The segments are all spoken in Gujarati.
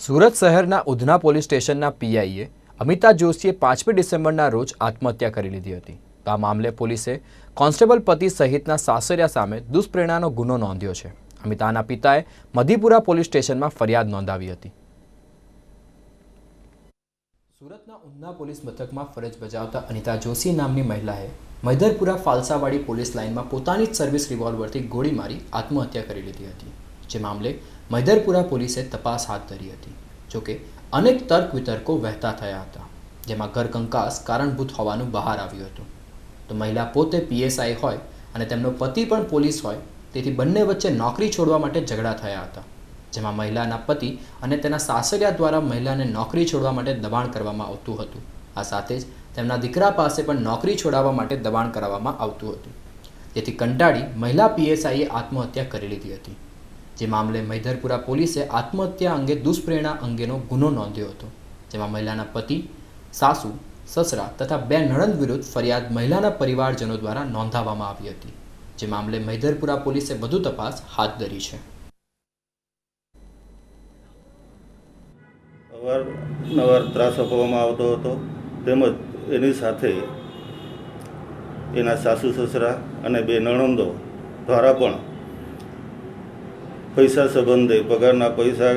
સુરત શહેરના ઉધના પોલીસ સ્ટેશનના પીઆઈએ અમિતા જોશીએ પાંચમી ડિસેમ્બરના રોજ આત્મહત્યા કરી લીધી હતી. તો આ મામલે પોલીસે કોન્સ્ટેબલ પતિ સહિતના સાસરિયા સામે દુષ્પ્રેરણાનો ગુનો નોંધ્યો છે. અમિતાના પિતાએ મધીપુરા પોલીસ સ્ટેશનમાં ફરિયાદ નોંધાવી હતી. સુરતના ઉધના પોલીસ મથકમાં ફરજ બજાવતા અનિતા જોશી નામની મહિલાએ મૈદરપુરા ફાલસાવાડી પોલીસ લાઇનમાં પોતાની જ સર્વિસ રિવોલ્વરથી ગોળી મારી આત્મહત્યા કરી લીધી હતી. જે મામલે મૈદરપુરા પોલીસે તપાસ હાથ ધરી હતી જોકે અનેક તર્ક વિતર્કો વહેતા થયા હતા, જેમાં ઘર કંકાસ કારણભૂત હોવાનું બહાર આવ્યું હતું. તો મહિલા પોતે પીએસઆઈ હોય અને તેમનો પતિ પણ પોલીસ હોય, તેથી બંને વચ્ચે નોકરી છોડવા માટે ઝઘડા થયા હતા, જેમાં મહિલાના પતિ અને તેના સાસરિયા દ્વારા મહિલાને નોકરી છોડવા માટે દબાણ કરવામાં આવતું હતું. આ સાથે જ તેમના દીકરા પાસે પણ નોકરી છોડાવવા માટે દબાણ કરાવવામાં આવતું હતું. જેથી કંટાળી મહિલા પીએસઆઈએ આત્મહત્યા કરી લીધી હતી. જે મામલે મૈધરપુરા પોલીસે આત્મહત્યા અંગે દુષ્પ્રેરણા અંગેનો ગુનો નોંધ્યો હતો, જેમાં મહિલાના પતિ, સાસુ, સસરા તથા બે નણંદ વિરુદ્ધ ફરિયાદ મહિલાના પરિવારજનો દ્વારા નોંધાવવામાં આવી હતી, જે મામલે મૈધરપુરા પોલીસે વધુ તપાસ હાથ ધરી છે. અવારનવાર ત્રાસ આપવામાં આવતો હતો, તેમજ એની સાથે એના સાસુ, સસરા અને બે નણંદો દ્વારા પણ પૈસા સંબંધે, પગારના પૈસા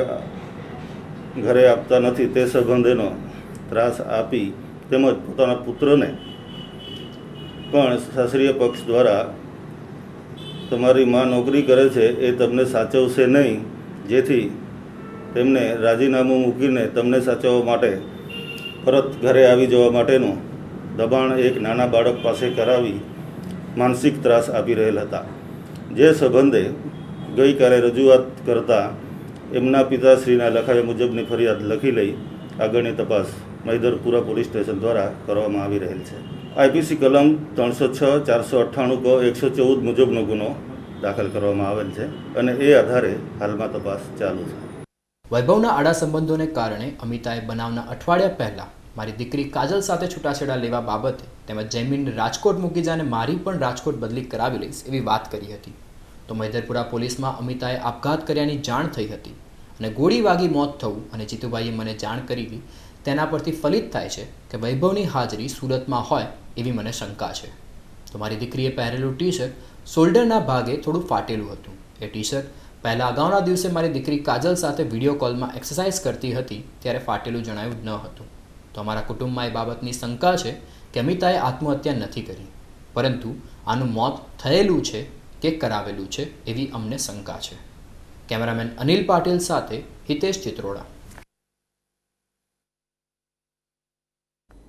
ઘરે આપતા નથી, તે સંબંધેનો ત્રાસ આપી તેમજ પોતાના પુત્રને પણ શાસ્ત્રીય પક્ષ દ્વારા તમારી માં નોકરી કરે છે એ તમને સાચવશે નહીં. જેથી તેમને રાજીનામું મૂકીને તમને સાચવવા માટે પરત ઘરે આવી જવા માટેનું દબાણ એક નાના બાળક પાસે કરાવી માનસિક ત્રાસ આપી રહેલ હતા. જે સંબંધે ગઈકાલે રજૂઆત કરતાં એમના પિતાશ્રીના લખાવ્યા મુજબની ફરિયાદ લખી લઈ આગળની તપાસ મૈદરપુરા પોલીસ સ્ટેશન દ્વારા કરવામાં આવી રહેલ છે. આઈપીસી કલમ ત્રણસો છ, ચારસો અઠ્ઠાણું ક એકસો ચૌદ મુજબનો ગુનો દાખલ કરવામાં આવેલ છે અને એ આધારે હાલમાં તપાસ ચાલુ છે. વૈભવના આડા સંબંધોને કારણે અમિતાએ બનાવના અઠવાડિયા પહેલા મારી દીકરી કાજલ સાથે છૂટાછેડા લેવા બાબતે તેમજ જૈમીનને રાજકોટ મૂકી જાને મારી પણ રાજકોટ બદલી કરાવી લઈશ એવી વાત કરી હતી. તો મૈદરપુરા પોલીસમાં અમિતાએ આપઘાત કર્યાની જાણ થઈ હતી અને ગોળી વાગી મોત થવું અને જીતુભાઈએ મને જાણ કરી તેના પરથી ફલિત થાય છે કે વૈભવની હાજરી સુરતમાં હોય એવી મને શંકા છે. તો મારી દીકરીએ પહેરેલું ટી શર્ટ શોલ્ડરના ભાગે થોડું ફાટેલું હતું. એ ટી શર્ટ પહેલાં અગાઉના દિવસે મારી દીકરી કાજલ સાથે વીડિયો કોલમાં એક્સરસાઇઝ કરતી હતી ત્યારે ફાટેલું જણાયું ન હતું. તો અમારા કુટુંબમાં એ બાબતની શંકા છે કે અમિતાએ આત્મહત્યા નથી કરી. પરંતુ આનું મોત થયેલું છે કે કરાવેલું છે એવી અમને શંકા છે. કેમેરામેન અનિલ પાટીલ સાથે હિતેશ ચિત્રોડા.